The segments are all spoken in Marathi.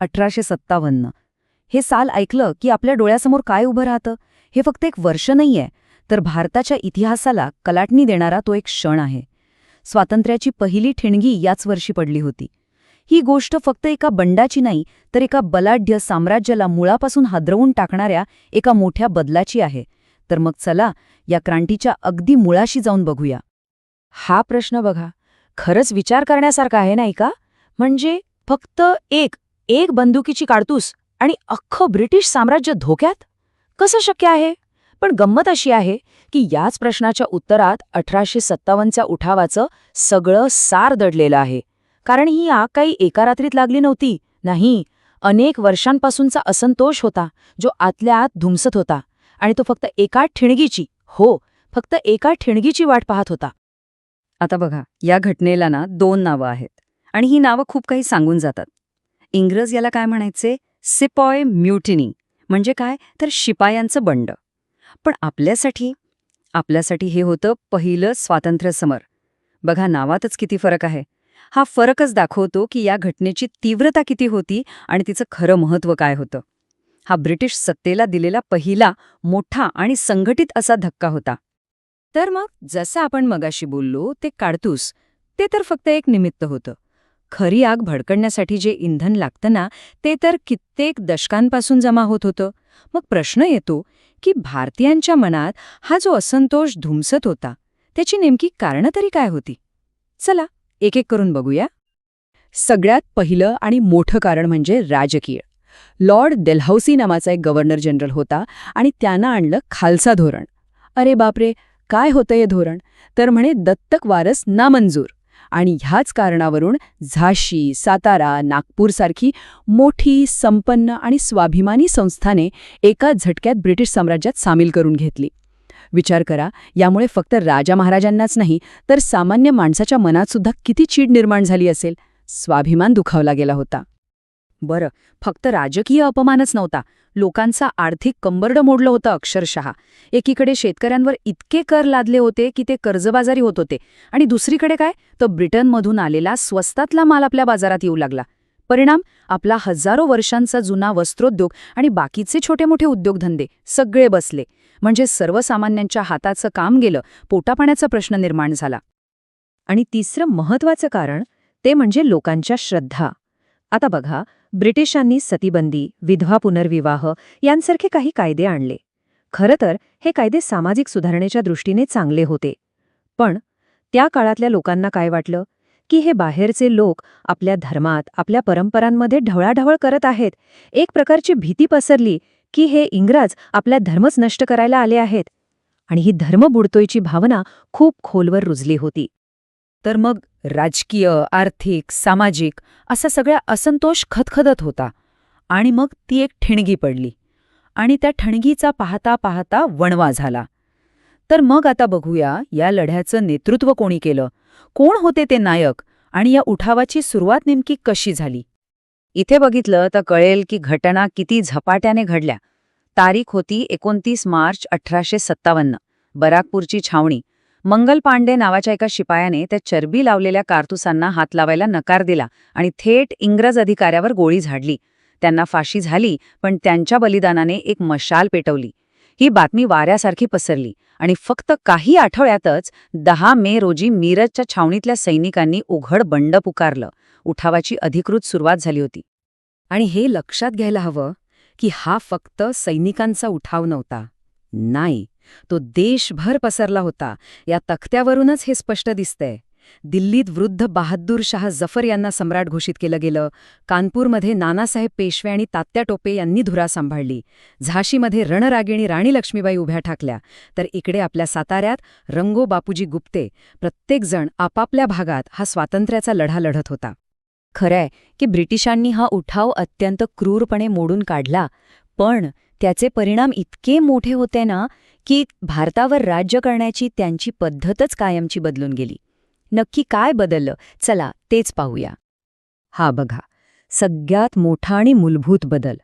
अठराशे सत्तावन्न. हे साल ऐकलं की आपल्या डोळ्यासमोर काय उभं राहतं? हे फक्त एक वर्ष नाहीये तर भारताच्या इतिहासाला कलाटणी देणारा तो एक क्षण आहे. स्वातंत्र्याची पहिली ठिणगी याच वर्षी पडली होती. ही गोष्ट फक्त एका बंडाची नाही तर एका बलाढ्य साम्राज्याला मुळापासून हादरवून टाकणाऱ्या एका मोठ्या बदलाची आहे. तर मग चला या क्रांतीच्या अगदी मुळाशी जाऊन बघूया. हा प्रश्न बघा. खरंच विचार करण्यासारखा आहे नाही का? म्हणजे फक्त एक एक बंदुकीची काडतूस आणि अख्खं ब्रिटिश साम्राज्य धोक्यात? कसं शक्य आहे? पण गंमत अशी आहे की याच प्रश्नाच्या उत्तरात अठराशे सत्तावन्नच्या उठावाचं सगळं सार दडलेलं आहे. कारण ही आग काही एका रात्रीत लागली नव्हती नाही अनेक वर्षांपासूनचा असंतोष होता जो आतल्या आत धुमसत होता आणि तो फक्त एका ठिणगीची हो फक्त एका ठिणगीची वाट पाहत होता. आता बघा या घटनेला ना दोन नावं आहेत आणि ही नावं खूप काही सांगून जातात. इंग्रज याला काय म्हणायचे? Sepoy mutiny. म्हणजे काय? तर शिपायांचं बंड. पण आपल्यासाठी? आपल्यासाठी हे होतं पहिलं स्वातंत्र्य समर बघा नावातच किती फरक आहे. हा फरकच दाखवतो की या घटनेची तीव्रता किती होती आणि तिचं खरं महत्त्व काय होतं. हा ब्रिटिश सत्तेला दिलेला पहिला मोठा आणि संघटित असा धक्का होता. तर मग जसं आपण मगाशी बोललो ते काडतूस. ते तर फक्त एक निमित्त होतं. खरी आग भडकण्यासाठी जे इंधन लागतं ना ते तर कित्येक दशकांपासून जमा होत होतं. मग प्रश्न येतो की भारतीयांच्या मनात हा जो असंतोष धुमसत होता त्याची नेमकी कारणं तरी काय होती? चला एक एक करून बघूया. सगळ्यात पहिलं आणि मोठं कारण म्हणजे राजकीय. लॉर्ड डेल्हौसी नावाचा एक गव्हर्नर जनरल होता आणि त्यानं आणलं खालसा धोरण. अरे बापरे काय होतं हे धोरण? तर म्हणे दत्तक वारस नामंजूर. आणि ह्याच कारणावरून झाशी सातारा नागपूरसारखी मोठी संपन्न आणि स्वाभिमानी संस्थाने एका झटक्यात ब्रिटिश साम्राज्यात सामील करून घेतली. विचार करा यामुळे फक्त राजा महाराजांनाच नाही तर सामान्य माणसाच्या मनात सुद्धा किती चीड निर्माण झाली असेल. स्वाभिमान दुखावला गेला होता. बरं फक्त राजकीय अपमानच नव्हता. लोकांचा आर्थिक कंबरडं मोडलं होतं अक्षरशः. एकीकडे शेतकऱ्यांवर इतके कर लादले होते की ते कर्जबाजारी होत होते. आणि दुसरीकडे काय? तर ब्रिटनमधून आलेला स्वस्तातला माल आपल्या बाजारात येऊ लागला. परिणाम? आपला हजारो वर्षांचा जुना वस्त्रोद्योग आणि बाकीचे छोटे मोठे उद्योगधंदे सगळे बसले. म्हणजे सर्वसामान्यांच्या हाताचं काम गेलं पोटापाण्याचा प्रश्न निर्माण झाला. आणि तिसरं महत्वाचं कारण ते म्हणजे लोकांच्या श्रद्धा. आता बघा ब्रिटिशांनी सतीबंदी विधवा पुनर्विवाह यांसारखे काही कायदे आणले. खरं तर हे कायदे सामाजिक सुधारणेच्या दृष्टीने चांगले होते. पण त्या काळातल्या लोकांना काय वाटलं? की हे बाहेरचे लोक आपल्या धर्मात आपल्या परंपरांमध्ये ढवळाढवळ करत आहेत. एक प्रकारची भीती पसरली की हे इंग्रज आपला धर्मच नष्ट करायला आले आहेत. आणि ही धर्म बुडतोयची भावना खूप खोलवर रुजली होती. तर मग राजकीय आर्थिक सामाजिक असा सगळा असंतोष खतखदत होता आणि मग ती एक ठिणगी पडली आणि त्या ठणगीचा पाहता पाहता वणवा झाला. तर मग आता बघूया या लढ्याचं नेतृत्व कोणी केलं? कोण होते ते नायक आणि या उठावाची सुरुवात नेमकी कशी झाली? इथे बघितलं तर कळेल की घटना किती झपाट्याने घडल्या. तारीख होती एकोणतीस मार्च अठराशे सत्तावन्न. बराकपूरची छावणी. मंगल पांडे नावाच्या एका शिपायाने त्या चरबी लावलेल्या कारतुसांना हात लावायला नकार दिला आणि थेट इंग्रज अधिकाऱ्यावर गोळी झाडली. त्यांना फाशी झाली पण त्यांच्या बलिदानाने एक मशाल पेटवली. ही बातमी वाऱ्यासारखी पसरली आणि फक्त काही आठवड्यातच दहा मे रोजी मीरजच्या छावणीतल्या सैनिकांनी उघड बंड पुकारलं. उठावाची अधिकृत सुरुवात झाली होती. आणि हे लक्षात घ्यायला हवं की हा फक्त सैनिकांचा उठाव नव्हता. नाही. तो देशभर पसरला होता. या तक्त्यावरूनच हे स्पष्ट दिसतंय. दिल्लीत वृद्ध बहादूर शाह जफर यांना सम्राट घोषित केलं गेलं. कानपूरमध्ये नानासाहेब पेशवे आणि तात्या टोपे यांनी धुरा सांभाळली. झाशीमध्ये रणरागिणी राणी लक्ष्मीबाई उभ्या ठाकल्या. तर इकडे आपल्या साताऱ्यात रंगो बापूजी गुप्ते. प्रत्येकजण आपापल्या भागात हा स्वातंत्र्याचा लढा लढत होता. खरंय की ब्रिटिशांनी हा उठाव अत्यंत क्रूरपणे मोडून काढला. पण त्याचे परिणाम इतके मोठे होते ना की भारतावर राज्य करण्याची त्यांची पद्धतच कायमची बदलून गेली. नक्की काय बदललं? चला तेच पाहूया. हा बघा सगळ्यात मोठा आणि मूलभूत बदल.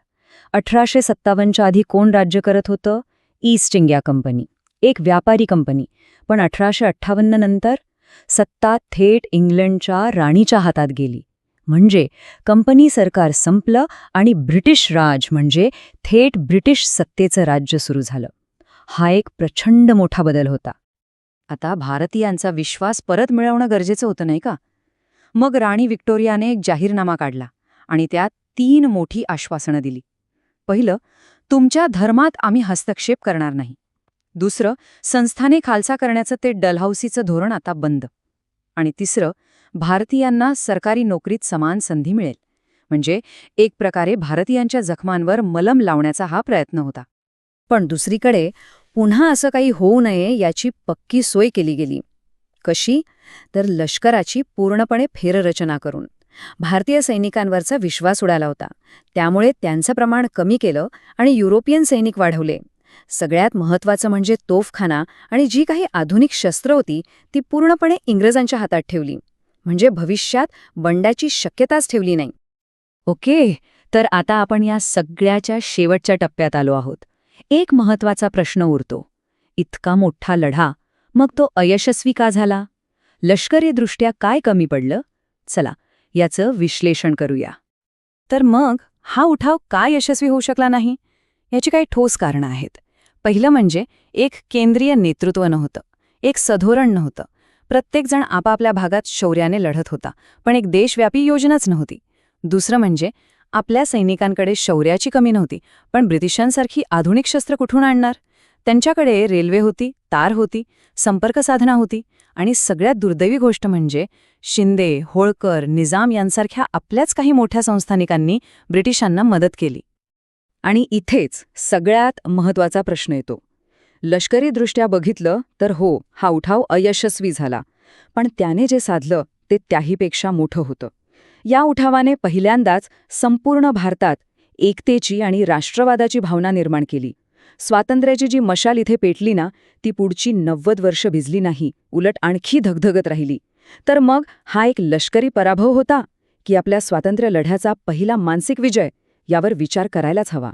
अठराशे सत्तावन्नच्या आधी कोण राज्य करत होतं? ईस्ट इंडिया कंपनी एक व्यापारी कंपनी. पण अठराशे अठ्ठावन्न नंतर सत्ता थेट इंग्लंडच्या राणीच्या हातात गेली. म्हणजे कंपनी सरकार संपलं आणि ब्रिटिश राज म्हणजे थेट ब्रिटिश सत्तेचं राज्य सुरू झालं. हा एक प्रचंड मोठा बदल होता. आता भारतीयांचा विश्वास परत मिळवणं गरजेचं होतं नाही का? मग राणी व्हिक्टोरियाने एक जाहीरनामा काढला आणि त्यात तीन मोठी आश्वासनं दिली. पहिलं तुमच्या धर्मात आम्ही हस्तक्षेप करणार नाही. दुसरं संस्थाने खालसा करण्याचं ते डलहौसीचं धोरण आता बंद. आणि तिसरं भारतीयांना सरकारी नोकरीत समान संधी मिळेल. म्हणजे एक प्रकारे भारतीयांच्या जखमांवर मलम लावण्याचा हा प्रयत्न होता. पण दुसरीकडे पुन्हा असं काही होऊ नये याची पक्की सोय केली गेली. कशी? तर लष्कराची पूर्णपणे फेररचना करून. भारतीय सैनिकांवरचा विश्वास उडाला होता. त्यामुळे त्यांचं प्रमाण कमी केलं आणि युरोपियन सैनिक वाढवले. सगळ्यात महत्त्वाचं म्हणजे तोफखाना आणि जी काही आधुनिक शस्त्र होती ती पूर्णपणे इंग्रजांच्या हातात ठेवली. म्हणजे भविष्यात बंडाची शक्यताच ठेवली नाही. ओके तर आता आपण या सगळ्याच्या शेवटच्या टप्प्यात आलो आहोत. एक महत्त्वाचा प्रश्न उरतो. इतका मोठा लढा मग तो अयशस्वी का झाला? लष्करीदृष्ट्या काय कमी पडलं? चला याचं विश्लेषण करूया. तर मग हा उठाव का यशस्वी होऊ शकला नाही? याची काही ठोस कारणं आहेत. पहिलं म्हणजे एक केंद्रीय नेतृत्व नव्हतं. एक सधोरण नव्हतं. प्रत्येकजण आपापल्या भागात शौर्याने लढत होता पण एक देशव्यापी योजनाच नव्हती. दुसरं म्हणजे आपल्या सैनिकांकडे शौर्याची कमी नव्हती पण ब्रिटिशांसारखी आधुनिक शस्त्र कुठून आणणार? त्यांच्याकडे रेल्वे होती तार होती संपर्क साधना होती आणि सगळ्यात दुर्दैवी गोष्ट म्हणजे शिंदे होळकर निजाम यांसारख्या आपल्याच काही मोठ्या संस्थानिकांनी ब्रिटिशांना मदत केली. आणि इथेच सगळ्यात महत्त्वाचा प्रश्न येतो. लष्करीदृष्ट्या बघितलं तर हो हा उठाव अयशस्वी झाला. पण त्याने जे साधलं ते त्याहीपेक्षा मोठं होतं. या उठावाने पहिल्यांदाच संपूर्ण भारतात एकतेची आणि राष्ट्रवादाची भावना निर्माण केली. स्वातंत्र्याची जी मशाल इथे पेटली ना ती पुढची नव्वद वर्ष भिजली नाही उलट आणखी धगधगत राहिली. तर मग हा एक लष्करी पराभव होता की आपल्या स्वातंत्र्य लढ्याचा पहिला मानसिक विजय यावर विचार करायलाच हवा.